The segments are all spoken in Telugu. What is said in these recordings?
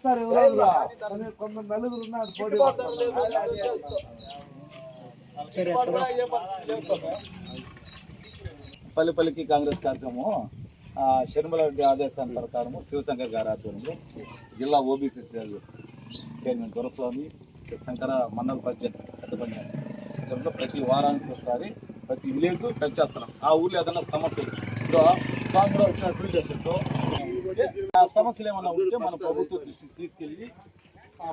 సార్ ఎవరు కొంత నలుగురు ఉన్నారు పోటీ పల్లి పల్లికి కాంగ్రెస్ కార్యక్రమం ఆ, షర్మిల రెడ్డి ఆదేశాల ప్రకారము శివశంకర్ గారి ఆధ్వర్యంలో జిల్లా ఓబీసీ చైర్మన్ దొరస్వామి శంకర మండల ప్రెసిడెంట్ పెద్ద పంచాయతీ ప్రతి వారానికి ఒకసారి ప్రతి విలేజ్ టచ్ చేస్తున్నాం ఆ ఊర్లో ఏదైనా సమస్యలు స్వామి కూడా వచ్చిన ఫీల్డ్ ఆ సమస్యలు ఏమైనా ఉంటే మన ప్రభుత్వ దృష్టికి తీసుకెళ్ళి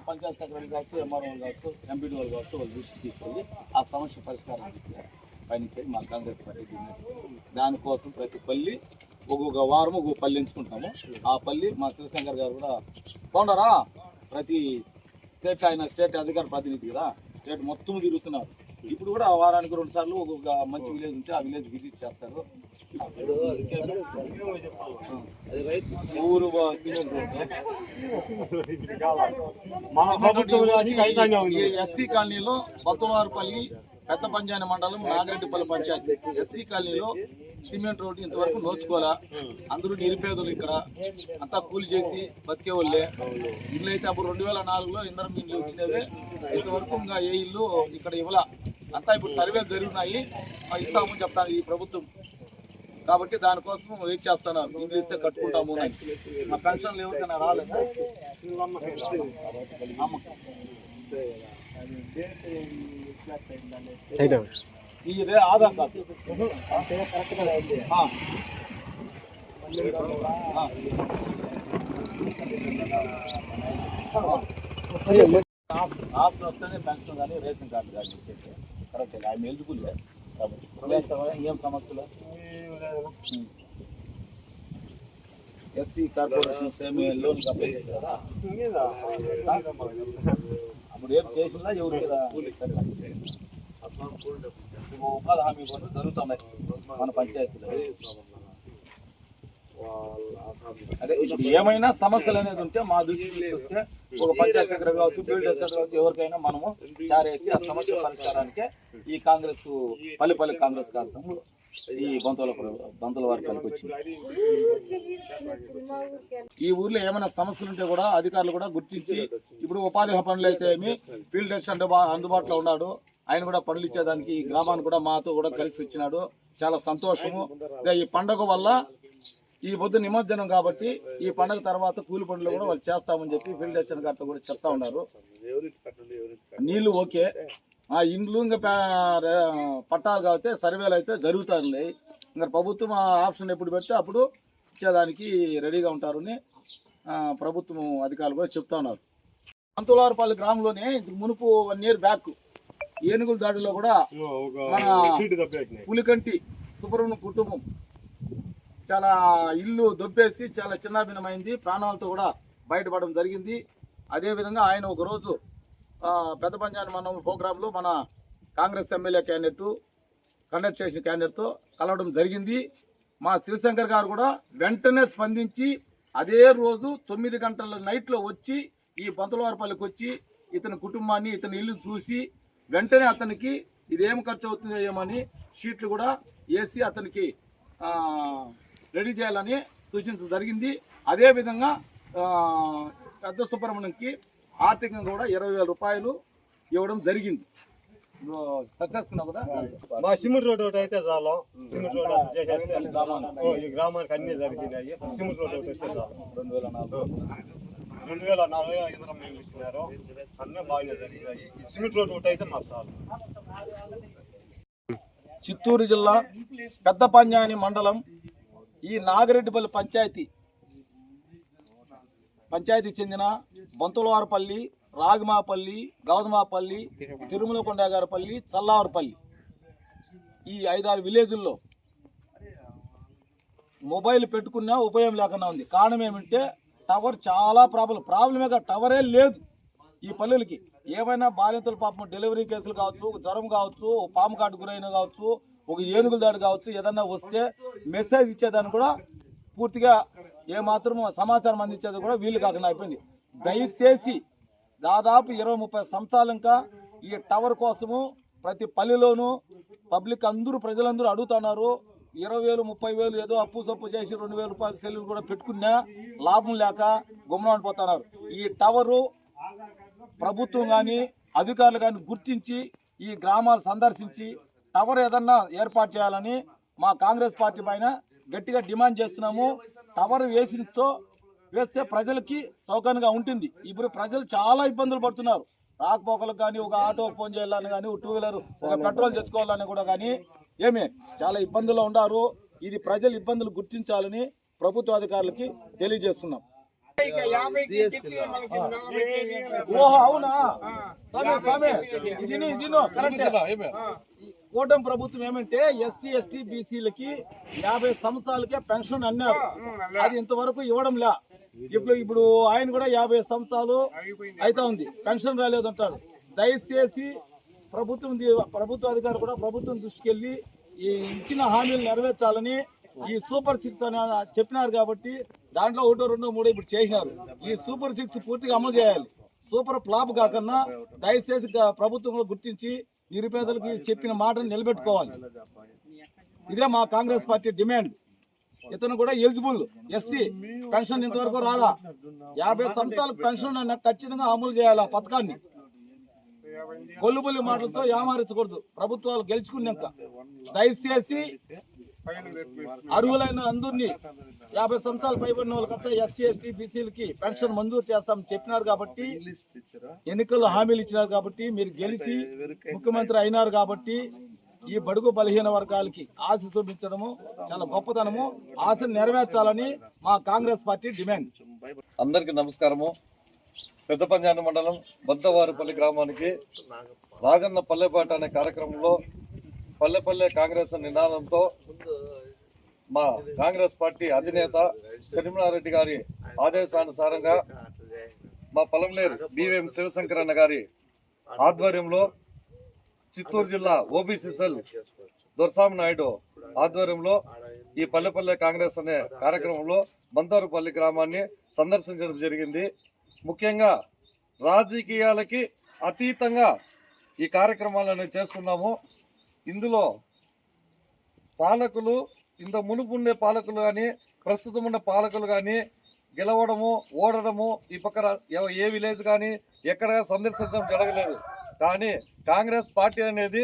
పంచాయత్ సెక్రటరీ కావచ్చు ఎంఆర్ఓ కావచ్చు ఎంపీడీ వాళ్ళు కావచ్చు వాళ్ళ దృష్టికి తీసుకెళ్ళి ఆ సమస్య పరిష్కారం తీసుకెళ్ళి పయనించేది మా కాంగ్రెస్ పార్టీ దానికోసం ప్రతి పల్లి ఒక్కొక్క వారం ఒక్కొక్క పల్లి ఎంచుకుంటాము. ఆ పల్లి మా శివశంకర్ గారు కూడా బాగున్నారా? ప్రతి స్టేట్ ఆయన స్టేట్ అధికార ప్రతినిధి కదా స్టేట్ మొత్తం తిరుగుతున్నారు. ఇప్పుడు కూడా ఆ వారానికి రెండు సార్లు ఒక్కొక్క మంచి విలేజ్ ఉంటే ఆ విలేజ్ విజిట్ చేస్తారు. ఊరు ప్రభుత్వం ఎస్సీ కాలనీలో బొత్తలవారిపల్లి పెద్ద పంచాయతీ మండలం నాగిరెడ్డిపల్లి పంచాయతీ. ఎస్సీ కాలనీలో సిమెంట్ రోడ్డు ఇంతవరకు నోచుకోలే. అందరూ నిరుపేదలు ఇక్కడ. అంతా కూలి చేసి బతికే వాళ్ళే. ఇల్లు అయితే అప్పుడు రెండు వేల నాలుగులో ఇందరం ఇల్లు వచ్చినవే. ఇంతవరకు ఇంకా ఏ ఇల్లు ఇక్కడ ఇవ్వలా. అంతా ఇప్పుడు సర్వే జరిగినాయి ఇస్తామని చెప్తాను ఈ ప్రభుత్వం. కాబట్టి దానికోసం వెయిట్ చేస్తున్నారు ఇల్లు ఇస్తే కట్టుకుంటాము. మా పెన్షన్లు ఎవరికైనా రాలేదు రే ఆధార్ కార్డు ఆ. ఆ. ఆప్షన్ ఆప్షన్ వస్తేనే పెన్షన్ కానీ రేషన్ కార్డు కానీ ఇచ్చేది కరెక్ట్ ఆయన ఎలిజిబుల్ కాబట్టి ఏం సమ- సమస్యలు? SC corporation same loan apply చేశారు అప్పుడు ఏం చేసినా ఎవరికి ఉపాధి హామీ పనులు జరుగుతున్నాయి మన పంచాయతీలో. అదే ఇప్పుడు ఏమైనా సమస్యలు అనేది ఉంటే మా దృష్టికి వస్తే ఒక పంచాయత్ సెక్రటరీ కావచ్చు ఫీల్డ్ అసిస్టెంట్ కావచ్చు ఎవరికైనా మనము చారేసి ఆ సమస్య పరిష్కారానికి ఈ కాంగ్రెస్ పల్లిపల్లి కాంగ్రెస్ కార్యక్రమం ఈ బంతుల బంతుల వర్గాలకు వచ్చింది. ఈ ఊర్లో ఏమైనా సమస్యలు ఉంటే కూడా అధికారులు కూడా గుర్తించి ఇప్పుడు ఉపాధి పనులు అయితే ఏమి ఫీల్డ్ అసిస్టెంట్ అందుబాటులో ఉన్నాడు. ఆయన కూడా పనులు ఇచ్చేదానికి ఈ గ్రామాన్ని కూడా మాతో కూడా కలిసి వచ్చినాడు. చాలా సంతోషము. ఈ పండగ వల్ల ఈ పొద్దు నిమజ్జనం కాబట్టి ఈ పండగ తర్వాత కూలి పనులు కూడా వాళ్ళు చేస్తామని చెప్పి ఫీల్డ్ అసిస్టెంట్ గారితో కూడా చెప్తా ఉన్నారు. నీళ్ళు ఓకే. ఆ ఇండ్లు ఇంకా పట్టాలు కాబట్టి సర్వేలు అయితే జరుగుతుంది ఇంకా ప్రభుత్వం ఆ ఆప్షన్ ఎప్పుడు పెడితే అప్పుడు ఇచ్చేదానికి రెడీగా ఉంటారని ప్రభుత్వం అధికారులు కూడా చెప్తా ఉన్నారు. పంతులారుపల్లి గ్రామంలోనే ఇంతకు మునుపు వన్ ఇయర్ బ్యాక్ ఏనుగుల దాడిలో కూడా మన పులికంటి సుబ్రహ్మణ్యం కుటుంబం చాలా ఇల్లు దొబ్బేసి చాలా చిన్నాభిన్నమైంది. ప్రాణాలతో కూడా బయటపడడం జరిగింది. అదేవిధంగా ఆయన ఒకరోజు పెద్ద పంచాయతీ మనం ప్రోగ్రాంలో మన కాంగ్రెస్ ఎమ్మెల్యే క్యాండిడేట్ కండక్ట్ చేసిన క్యాండిడేట్తో కలవడం జరిగింది. మా శివశంకర్ గారు కూడా వెంటనే స్పందించి అదే రోజు తొమ్మిది గంటల నైట్లో వచ్చి ఈ పంతులవారిపల్లికి వచ్చి ఇతని కుటుంబాన్ని ఇతని ఇల్లు చూసి వెంటనే అతనికి ఇదేం ఖర్చు అవుతుందో ఏమని షీట్లు కూడా వేసి అతనికి రెడీ చేయాలని సూచించడం జరిగింది. అదేవిధంగా పెద్ద సుబ్రహ్మణ్యంకి ఆర్థికంగా కూడా ఇరవై వేల రూపాయలు ఇవ్వడం జరిగింది. సక్సెస్ఫుల్ కదా? మా సిమెంట్ రోడ్ ఒకటి అయితే చాలు. సిమెంట్ రోడ్ చేసేస్తే ఈ గ్రామానికి అన్ని జరిగినాయి. సిమెంట్ రోడ్ ఒకటి వస్తే రెండు వేల నాలుగు. రెండు వేల నాలుగు ఇంద్రం మేము ఇచ్చినారు. అన్నీ బాగానే జరిగినాయి. ఈ సిమెంట్ రోడ్ ఒకటి అయితే మాకు చాలు. చిత్తూరు జిల్లా పెద్ద పంజాని మండలం ఈ నాగిరెడ్డిపల్లి పంచాయతీ పంచాయతీ చెందిన బొంతులవారపల్లి రాగిమాపల్లి గౌదమాపల్లి తిరుమలకొండగారపల్లి చల్లవారపల్లి చల్లావరపల్లి ఈ ఐదారు విలేజుల్లో మొబైల్ పెట్టుకున్నా ఉపయోగం లేకుండా ఉంది. కారణం ఏమంటే టవర్ చాలా ప్రాబ్లం. ప్రాబ్లమే కాదు టవరే లేదు ఈ పల్లెలకి. ఏమైనా బాలింతల పాపం డెలివరీ కేసులు కావచ్చు జ్వరం కావచ్చు పాము కాటు గురైన కావచ్చు ఒక ఏనుగుల దాడి కావచ్చు ఏదన్నా వస్తే మెసేజ్ ఇచ్చేదాన్ని కూడా పూర్తిగా ఏమాత్రం సమాచారం అందించేది కూడా వీలు కాకుండా అయిపోయింది. దయచేసి దాదాపు ఇరవై ముప్పై సంవత్సరాలు ఇంకా ఈ టవర్ కోసము ప్రతి పల్లెలోనూ పబ్లిక్ అందరూ ప్రజలందరూ అడుగుతున్నారు. ఇరవై వేలు ముప్పై వేలు ఏదో అప్పు సప్పు చేసి రెండు వేల రూపాయలు సెల్లులు కూడా పెట్టుకున్నా లాభం లేక గుమ్మడిపోతున్నారు ఈ టవరు ప్రభుత్వం కానీ అధికారులు కానీ గుర్తించి ఈ గ్రామాలు సందర్శించి టవర్ ఏదన్నా ఏర్పాటు చేయాలని మా కాంగ్రెస్ పార్టీ పైన గట్టిగా డిమాండ్ చేస్తున్నాము. టవర్ వేసినతో వేస్తే ప్రజలకి సౌకర్యంగా ఉంటుంది. ఇప్పుడు ప్రజలు చాలా ఇబ్బందులు పడుతున్నారు. రాకపోకలకు కానీ ఒక ఆటో ఫోన్ చేయాలని కానీ టూ వీలర్ ఒక పెట్రోల్ తెచ్చుకోవాలని కూడా కానీ ఏమి చాలా ఇబ్బందుల్లో ఉన్నారు. ఇది ప్రజలు ఇబ్బందులు గుర్తించాలని ప్రభుత్వ అధికారులకి తెలియజేస్తున్నాం. ఓహో అవునా? ఇది ఇది కరెక్ట్. కూటమి ప్రభుత్వం ఏమంటే ఎస్సీ ఎస్టీ బీసీలకి యాభై సంవత్సరాలకే పెన్షన్ అన్నారు. అది ఇంతవరకు ఇవ్వడం లే ఇప్పుడు ఇప్పుడు ఆయన కూడా యాభై సంవత్సరాలు అయితే ఉంది. పెన్షన్ రాలేదు అంటాడు. దయచేసి ప్రభుత్వం ప్రభుత్వ అధికారులు కూడా ప్రభుత్వం దృష్టికి వెళ్ళి ఈ ఇచ్చిన హామీలు నెరవేర్చాలని ఈ సూపర్ సిక్స్ అని చెప్పినారు కాబట్టి దాంట్లో ఒకటో రెండో మూడో ఇప్పుడు చేసినారు. ఈ సూపర్ సిక్స్ పూర్తిగా అమలు చేయాలి. సూపర్ ఫ్లాప్ కాకుండా దయచేసి ప్రభుత్వం గుర్తించి నిరుపేదలకి చెప్పిన మాటను నిలబెట్టుకోవాలి. ఇదే మా కాంగ్రెస్ పార్టీ డిమాండ్. ఇతను కూడా ఎలిజిబుల్ ఎస్సీ పెన్షన్ ఇంతవరకు రాలా. యాభై సంవత్సరాల పెన్షన్ ఖచ్చితంగా అమలు చేయాలి ఆ పథకాన్ని. కొల్లుబుల్లి మాటలతో యామారించకూడదు ప్రభుత్వాలు గెలుచుకున్నాక. దయచేసి అర్హులైన అందరినీ యాభై సంవత్సరాలు పైబడిన వాళ్ళకంతా ఎస్సీ ఎస్టీ బీసీలకి పెన్షన్ మంజూరు చేస్తామని చెప్పినారు కాబట్టి ఎన్నికల్లో హామీలు ఇచ్చినారు కాబట్టి మీరు గెలిచి ముఖ్యమంత్రి అయినారు కాబట్టి ఈ బడుగు బలహీన వర్గాలకి ఆశ చూపించడము చాలా గొప్పతనము. ఆశను నెరవేర్చాలని మా కాంగ్రెస్ పార్టీ డిమాండ్. అందరికీ నమస్కారము. పెద్ద పంజాన మండలం బద్దవారిపల్లి గ్రామానికి రాజన్న పల్లెపాట అనే కార్యక్రమంలో పల్లె పల్లె కాంగ్రెస్ నినాదంతో మా కాంగ్రెస్ పార్టీ అధినేత శనిమలారెడ్డి గారి ఆదేశానుసారంగా మా పొలంనేరు బివిఎం శివశంకరన్న గారి ఆధ్వర్యంలో చిత్తూరు జిల్లా ఓబీసీ సెల్ దొరసామి నాయుడు ఆధ్వర్యంలో ఈ పల్లెపల్లె కాంగ్రెస్ అనే కార్యక్రమంలో బందారుపల్లి గ్రామాన్ని సందర్శించడం జరిగింది. ముఖ్యంగా రాజకీయాలకి అతీతంగా ఈ కార్యక్రమాలను చేస్తున్నాము. ఇందులో పాలకులు ఇంత మునుపు ఉండే పాలకులు కానీ ప్రస్తుతం ఉన్న పాలకులు కానీ గెలవడము ఓడడము ఈ పక్కన ఏ విలేజ్ కానీ ఎక్కడ సందర్శించడం జరగలేదు. కానీ కాంగ్రెస్ పార్టీ అనేది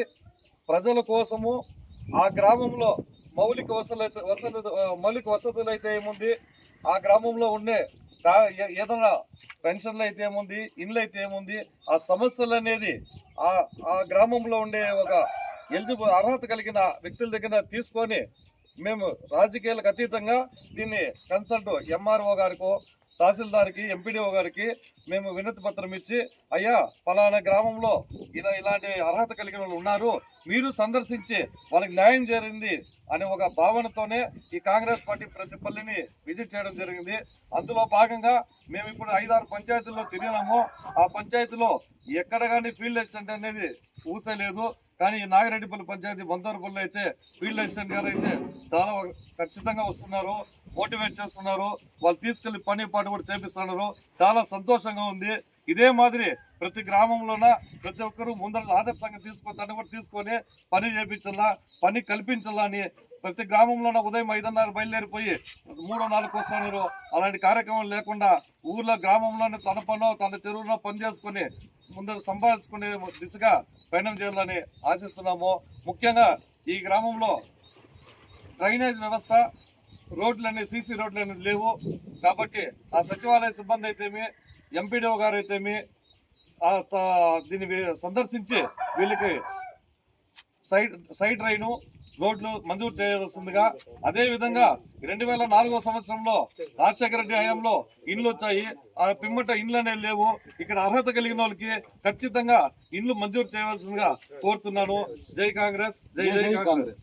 ప్రజల కోసము ఆ గ్రామంలో మౌలిక వసతులు అయితే వసతులు మౌలిక వసతులు అయితే ఏముంది? ఆ గ్రామంలో ఉండే ఏదైనా పెన్షన్లు అయితే ఏముంది? ఇండ్లు అయితే ఏముంది? ఆ సమస్యలు అనేది ఆ ఆ గ్రామంలో ఉండే ఒక ఎలిజిబుల్ అర్హత కలిగిన వ్యక్తుల దగ్గర తీసుకొని మేము రాజకీయాలకు అతీతంగా దీన్ని కన్సల్ట్ ఎంఆర్ఓ గారికో తహసీల్దార్కి ఎంపీడీఓ గారికి మేము వినతి పత్రం ఇచ్చి అయ్యా ఫలానా గ్రామంలో ఇలా ఇలాంటి అర్హత కలిగిన వాళ్ళు ఉన్నారు మీరు సందర్శించి వాళ్ళకి న్యాయం జరిగింది అనే ఒక భావనతోనే ఈ కాంగ్రెస్ పార్టీ ప్రతి పల్లిని విజిట్ చేయడం జరిగింది. అందులో భాగంగా మేము ఇప్పుడు ఐదారు పంచాయతీల్లో తిరిగినాము. ఆ పంచాయతీలో ఎక్కడ కానీ ఫీల్డ్ అసిస్టెంట్ అనేది ఊసలేదు. కానీ ఈ నాగిరెడ్డిపల్లి పంచాయతీ బందర్పల్లి అయితే ఫీల్డ్ అసిస్టెంట్ గారు అయితే చాలా ఖచ్చితంగా వస్తున్నారు మోటివేట్ చేస్తున్నారు. వాళ్ళు తీసుకెళ్ళి పని పాటు కూడా చేపిస్తున్నారు. చాలా సంతోషంగా ఉంది. ఇదే మాదిరి ప్రతి గ్రామంలోన ప్రతి ఒక్కరూ ముందర ఆదర్శంగా తీసుకొని తను కూడా తీసుకొని పని చేపించాలా పని కల్పించాలా అని ప్రతి గ్రామంలోన ఉదయం ఐదున్నర బయలుదేరిపోయి మూడో నాలుగు వస్తున్నారు. అలాంటి కార్యక్రమం లేకుండా ఊర్లో గ్రామంలోనే తన పనో తన చెరువులో పని చేసుకొని ముందర సంపాదించుకునే దిశగా ప్రయాణం చేయాలని ఆశిస్తున్నాము. ముఖ్యంగా ఈ గ్రామంలో డ్రైనేజ్ వ్యవస్థ రోడ్లన్నీ సీసీ రోడ్లు లేవు. కాబట్టి ఆ సచివాలయ సిబ్బంది అయితేమి ఎంపీడీఓ గారు అయితేమి త- దీన్ని వీ- సందర్శించి వీళ్ళకి సైడ్ సైడ్ రైను రోడ్లు మంజూరు చేయవలసిందిగా అదే విధంగా రెండు వేల నాలుగో సంవత్సరంలో రాజశేఖర రెడ్డి హయాంలో ఇండ్లు వచ్చాయి. ఆ పిమ్మట ఇండ్లు అనేవి లేవు. ఇక్కడ అర్హత కలిగిన వాళ్ళకి ఖచ్చితంగా ఇండ్లు మంజూరు చేయవలసిందిగా కోరుతున్నాను. జై కాంగ్రెస్ జై జై కాంగ్రెస్.